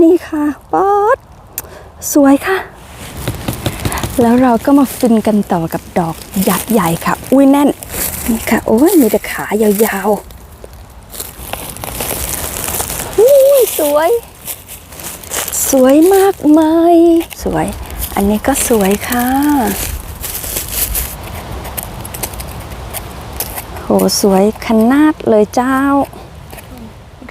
นี่ค่ะป๊อดสวยค่ะ แล้วเราก็มาฟินกันต่อกับดอกยักษ์ใหญ่ค่ะ อุ้ยแน่น นี่ค่ะ โอ้ยมีแต่ขายาวๆอุ้ยสวย สวยมากมายสวย อันนี้ก็สวยค่ะโหสวยขนาดเลยเจ้า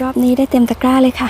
รอบนี้ได้เต็มตะกร้าเลยค่ะ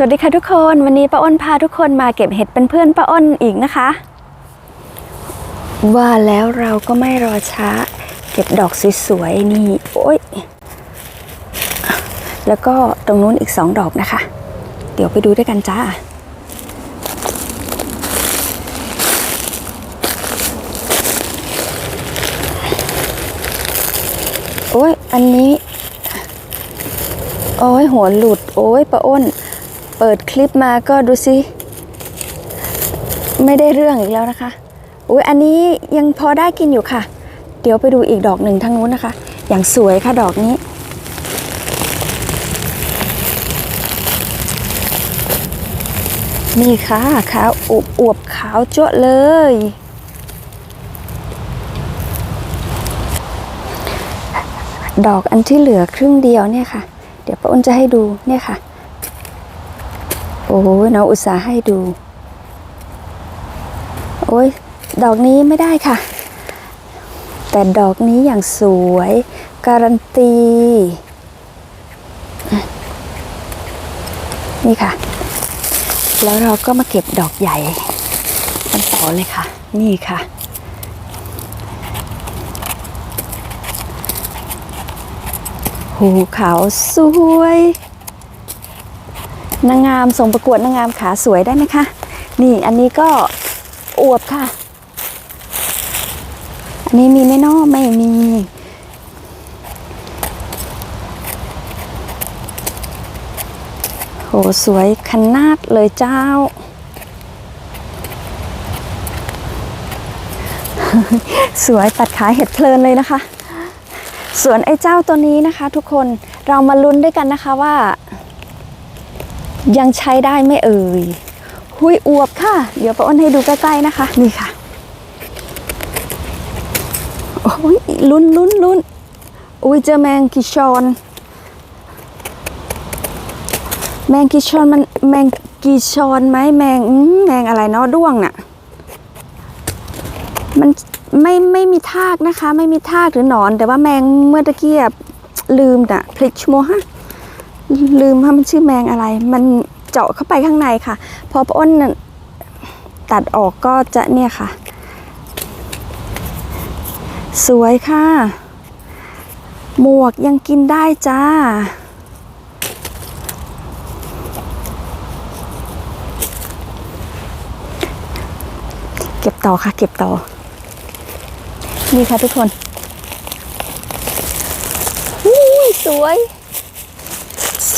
สวัสดีค่ะทุกคนวันนี้ป้าอ้นพาทุกคนมาเก็บเห็ดเป็นเพื่อนป้าอ้นอีกนะคะ ว่าแล้วเราก็ไม่รอช้า เก็บดอกสวยๆนี่โอ้ยแล้วก็ตรงนู้นอีกสองดอกนะคะ เดี๋ยวไปดูด้วยกันจ้าโอ้ยอันนี้ โอ้ยหัวหลุด โอ้ยป้าอ้น เปิดคลิปมาก็ดูสิ ไม่ได้เรื่องอีกแล้วนะคะอุ้ยอันนี้ยังพอได้กินอยู่ค่ะ เดี๋ยวไปดูอีกดอกหนึ่งทางนู้นนะคะ อย่างสวยค่ะดอกนี้ นี่ค่ะขาวอวบอวบขาวจ้วเลย ดอกอันที่เหลือครึ่งเดียวเนี่ยค่ะ เดี๋ยวป้าอ้นจะให้ดูเนี่ยค่ะ โอ้ยน้องอุตส่าห์ให้ดู โอ้ยดอกนี้ไม่ได้ค่ะ แต่ดอกนี้อย่างสวย การันตี นี่ค่ะ แล้วเราก็มาเก็บดอกใหญ่กันต่อเลยค่ะ นี่ค่ะหูขาวสวย นางงามส่งประกวดนางงามขาสวยได้ไหมคะ นี่อันนี้ก็อวบค่ะ อันนี้มีไหม่นอไม่มี โหสวยขนาดเลยเจ้า สวยตัดขาเห็ดเพลินเลยนะคะ ส่วนไอ้เจ้าตัวนี้นะคะ ทุกคนเรามาลุ้นด้วยกันนะคะว่า ยังใช้ได้ไม่เอ่ย หุยอวบค่ะ เดี๋ยวป้าอ้นให้ดูใกล้ๆนะคะ นี่ค่ะ โอ้ยลุ้นลุ้นลุ้นอุ้ยเจอแมงกิชอนแมงกิชอนมันแมงกีชอนไหมแมงแมงอะไรเนาะด้วงน่ะ มันไม่ไม่มีทากนะคะ ไม่มีทากหรือหนอน แต่ว่าแมงเมื่อตะเกียบลืมน่ะพลิกชโมฮะ ลืมว่ามันชื่อแมงอะไร มันเจาะเข้าไปข้างในค่ะ พอป้อ้นตัดออกก็จะเนี่ยค่ะ สวยค่ะ หมวกยังกินได้จ้า เก็บต่อค่ะ เก็บต่อ นี่ค่ะทุกคนอุ้ยสวย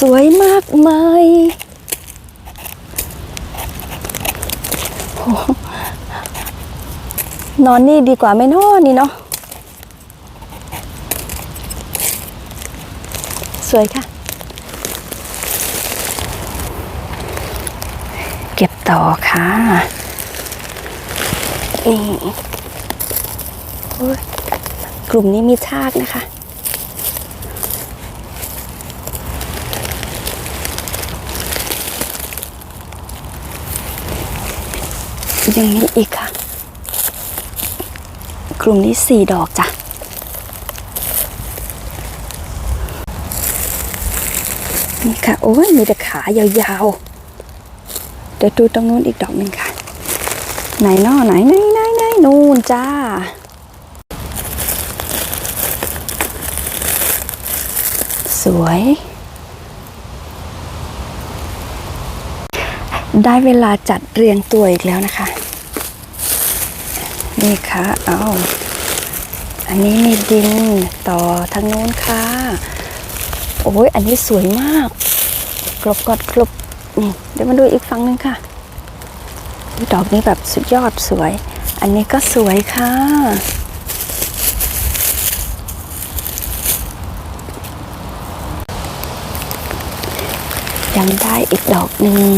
สวยมากมายโอ้โหนอนนี่ดีกว่าไม่นอนนี่เนาะสวยค่ะ เก็บต่อค่ะ นี่กลุ่มนี้มีทากนะคะ ยังมีอีกค่ะ กลุ่มนี้สี่ดอกจ้ะนี่ค่ะ โอ้ยมีแต่ขายาวๆ เดี๋ยวดูตรงนู้นอีกดอกหนึ่งค่ะ ไหนนอไหนไหนไหนไหนนู่นจ้า สวย ได้เวลาจัดเรียงตัวอีกแล้วนะคะ นี่ค่ะเอาอันนี้มีดินต่อทางโน้นค่ะ โอ้ยอันนี้สวยมากกรบกอดกรบนี่เดี๋ยวมาดูอีกฝั่งหนึงค่ะดอกนี้แบบสุดยอดสวย อันนี้ก็สวยค่ะ ยังได้อีกดอกหนึ่ง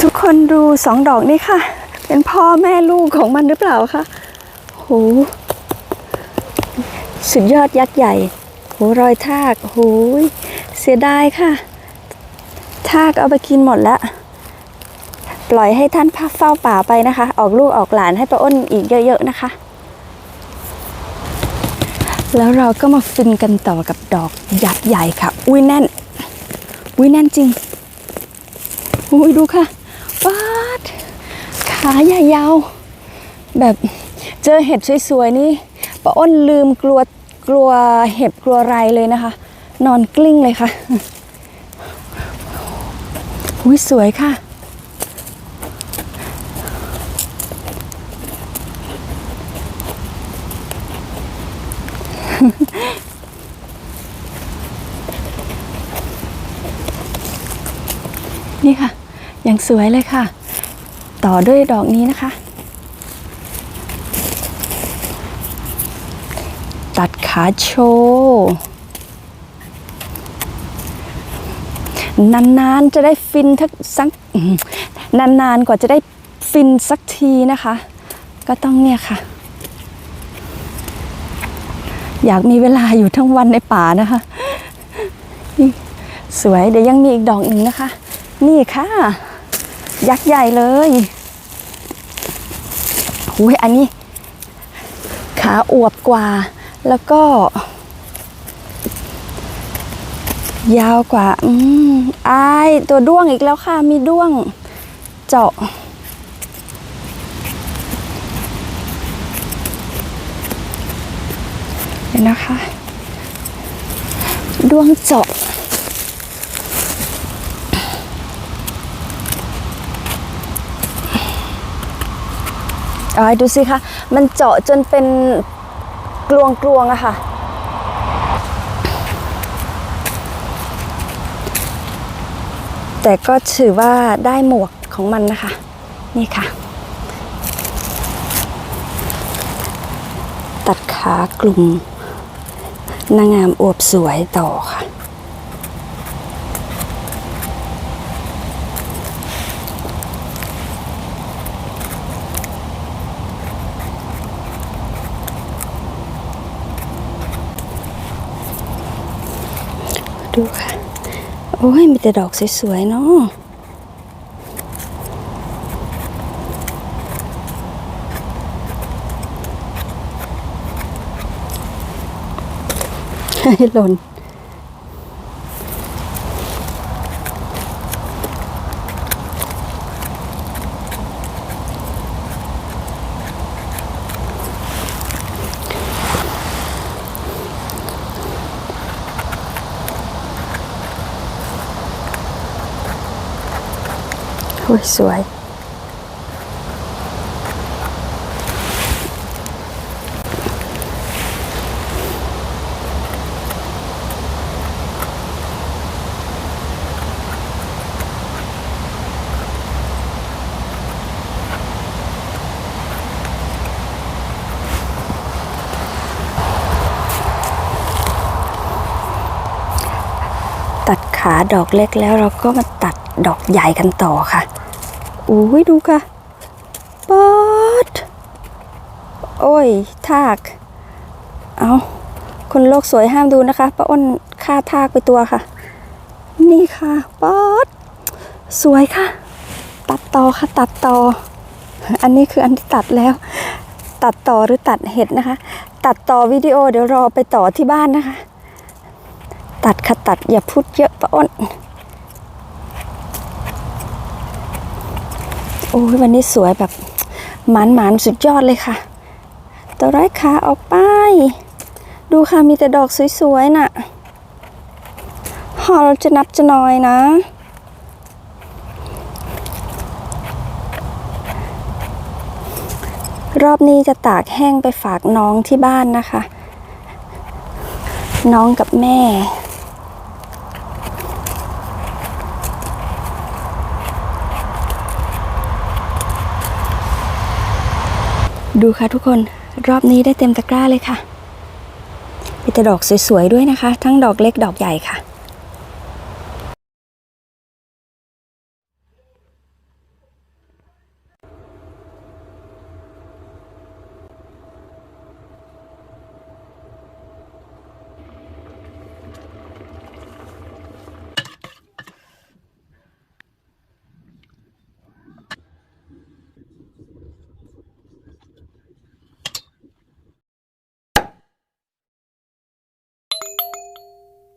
ทุกคนดูสองดอกนี้ค่ะ เป็นพ่อแม่ลูกของมันหรือเปล่าคะโหสุดยอดยักษ์ใหญ่โหรอยทากโหยเสียดายค่ะ ทากเอาไปกินหมดแล้วปล่อยให้ท่านพักเฝ้าป่าไปนะคะ ออกลูกออกหลานให้ป้าอ้นอีกเยอะๆนะคะ แล้วเราก็มาฟินกันต่อกับดอกยักษ์ใหญ่ค่ะ อุ้ยแน่น อุ้ยแน่นจริง อุ้ยดูค่ะป๊าด ขาใหญ่ยาว แบบเจอเห็ดสวยๆนี่ป้าอ้นลืมกลัวกลัวเห็บกลัวไรเลยนะคะ นอนกลิ้งเลยค่ะอุ้ยสวยค่ะ นี่ค่ะ ยังสวยเลยค่ะ ต่อด้วยดอกนี้นะคะ ตัดขาโชว์นานๆจะได้ฟินทักสักนานๆกว่าจะได้ฟินสักทีนะคะ ก็ต้องเนี่ยค่ะ อยากมีเวลาอยู่ทั้งวันในป่านะคะ สวยเดี๋ยวยังมีอีกดอกหนึ่งนะคะ นี่ค่ะ ยักษ์ใหญ่เลยหุยอันนี้ ขาอวบกว่า แล้วก็ ยาวกว่า อืมอายตัวด้วงอีกแล้วค่ะ มีด้วงเจาะ เดี๋ยวนะคะ ด้วงเจาะ อ๋อดูสิคะ มันเจาะจนเป็นกลวงกลวงๆอะค่ะ แต่ก็ถือว่าได้หมวกของมันนะคะ นี่ค่ะ ตัดขากลุ่มนางงามอวบสวยต่อค่ะ ดูค่ะ โอ้ย มีแต่ดอกสวยๆเนาะให้หล่น โอ้ยสวย ตัดขาดอกเล็กแล้วเราก็มาตัดดอกใหญ่กันต่อค่ะ โอ้ยดูค่ะปอดโอ้ย ทาก เอาคนโลกสวยห้ามดูนะคะป้าอ้นฆ่าทากไปตัวค่ะ นี่ค่ะปอดสวยค่ะ ตัดต่อค่ะตัดต่อ อันนี้คืออันที่ตัดแล้ว ตัดต่อหรือตัดเห็ดนะคะ ตัดต่อวิดีโอเดี๋ยวรอไปต่อที่บ้านนะคะ ตัดค่ะตัดอย่าพูดเยอะป้าอ้น โอ้ยวันนี้สวยแบบหมานหมานๆสุดยอดเลยค่ะ ตัวร้อยขาออกไป ดูค่ะมีแต่ดอกสวยๆน่ะหอเราจะนับจะน้อยนะรอบนี้จะตากแห้งไปฝากน้องที่บ้านนะคะ น้องกับแม่ ดูค่ะทุกคนรอบนี้ได้เต็มตะกร้าเลยค่ะมีแต่ดอกสวยๆด้วยนะคะ ทั้งดอกเล็กดอกใหญ่ค่ะ